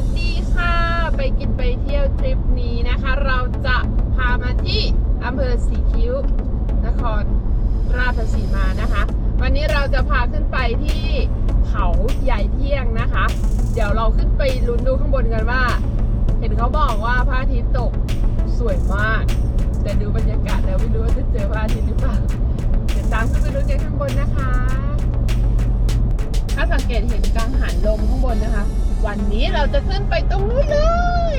สดีค่ะ ไปกินไปเที่ยวทริปนี้นะคะ เราจะพามาที่อำเภอสีคิ้ว นครราชสีมานะคะ วันนี้เราจะพาขึ้นไปที่เขาใหญ่เที่ยงนะคะ เดี๋ยวเราขึ้นไปลุ้นดูข้างบนกันว่า เห็นเขาบอกว่าพระอาทิตย์ตกสวยมาก แต่ดูบรรยากาศแล้วไม่รู้ว่าจะเจอพระอาทิตย์หรือเปล่าเดี๋ยวตามขึ้นไปดูกันข้างบนนะคะ ถ้าสังเกตเห็นกังหันลมข้างบนนะคะ วันนี้เราจะขึ้นไปตรงนู้นเลย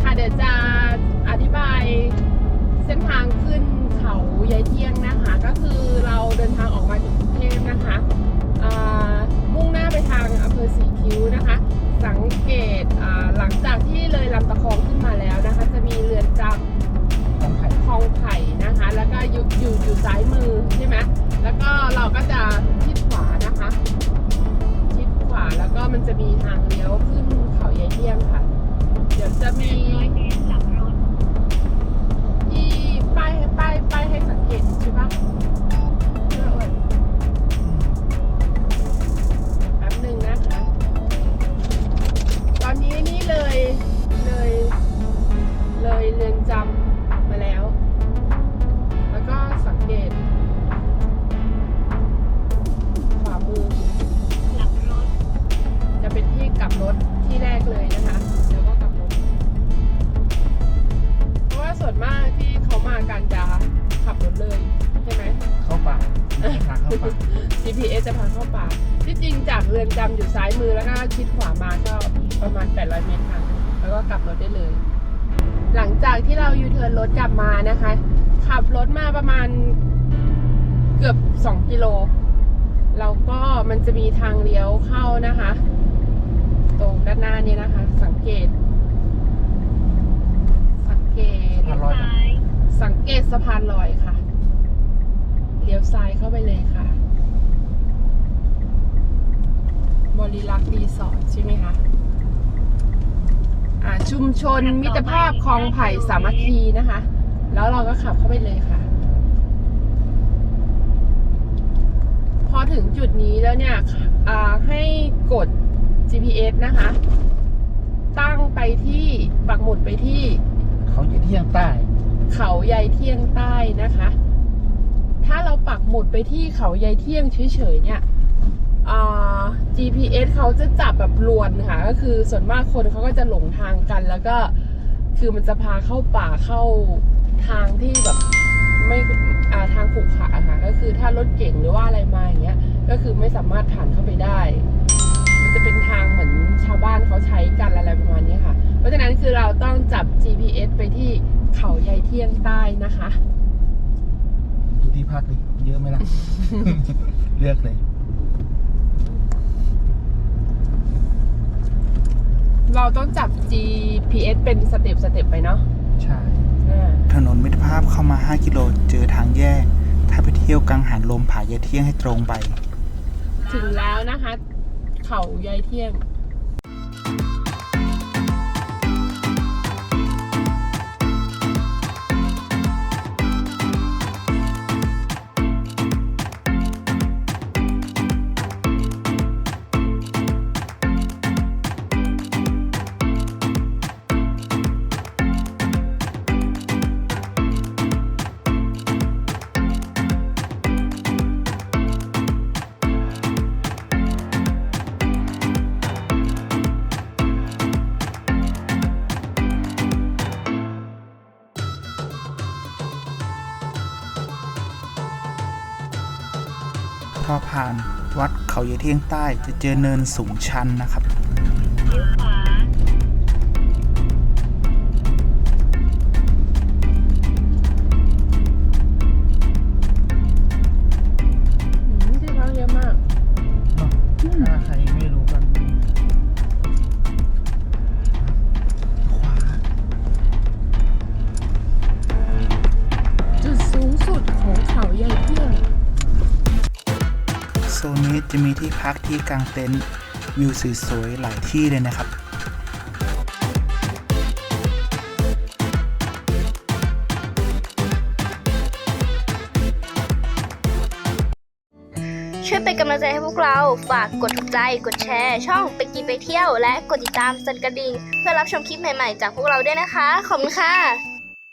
ค่ะเดี๋ยวจะอธิบายเส้นทางขึ้นเขายายเที่ยงนะคะ เขามากันจะขับรถเลยใช่ไหม เข้าป่าทางเข้าป่า GPS จะพาเข้าป่า ที่จริงจากเรือนจำอยู่ซ้ายมือแล้วก็ชิดขวามาก็ประมาณ 800 เมตรค่ะ แล้วก็กลับรถได้เลย หลังจากที่เรายูเทิร์นรถกลับมานะคะ ขับรถมาประมาณเกือบ 2 กิโล แล้วก็มันจะมีทางเลี้ยวเข้านะคะ ตรงด้านหน้านี้นะคะ สังเกต สังเกต สะพานลอยนะ สังเกตสะพานลอยค่ะ เลี้ยวซ้ายเข้าไปเลยค่ะ บริลักษ์รีสอร์ทใช่ไหมคะอ่าชุมชนมิตรภาพคลองไผ่สามัคคีนะคะ แล้วเราก็ขับเข้าไปเลยค่ะ พอถึงจุดนี้แล้วเนี่ยอ่าให้กด GPS นะคะ ตั้งไปที่ปักหมุดไปที่ เขาอยู่เที่ยงใต้ เขาใยเที่ยงใต้นะคะ ถ้าเราปักหมุดไปที่เขาใยเที่ยงเฉยๆเนี่ยอ่า GPS เขาจะจับแบบรวนค่ะ ก็คือส่วนมากคนเขาก็จะหลงทางกันแล้วก็คือมันจะพาเข้าป่าเข้าทางที่แบบไม่อ่าทางขรุขระค่ะ ก็คือถ้ารถเก่งหรือว่าอะไรมาอย่างเงี้ย ก็คือไม่สามารถผ่านเข้าไปได้ มันจะเป็นทางเหมือนชาวบ้านเขาใช้กันอะไรประมาณนี้ GPS ไปที่เขาใยเที่ยงใต้นะคะ ดูที่พักดิเยอะไหมล่ะ เลือกเลย เราต้องจับ GPS เป็นสเต็ปสเต็ปไปเนาะใช่ อ่าถนนมิตรภาพเข้ามา 5 กิโลเจอทางแยก ถ้าไปเที่ยวกังหันลมผายายเที่ยงให้ตรงไป ถึงแล้วนะคะ เขาใยเที่ยง ผ่านวัดเขายายเที่ยงใต้จะเจอเนินสูงชันนะครับ โซนนี้จะมีที่พักที่กางเต็นท์วิวสวยๆหลายที่เลยนะครับช่วยเป็นกำลังใจให้พวกเรา ฝากกดถูกใจ กดแชร์ ช่องไปกีไปเที่ยว และกดติดตามสันกระดิ่ง เพื่อรับชมคลิปใหม่ๆ จากพวกเราด้วยนะคะ ขอบคุณค่ะ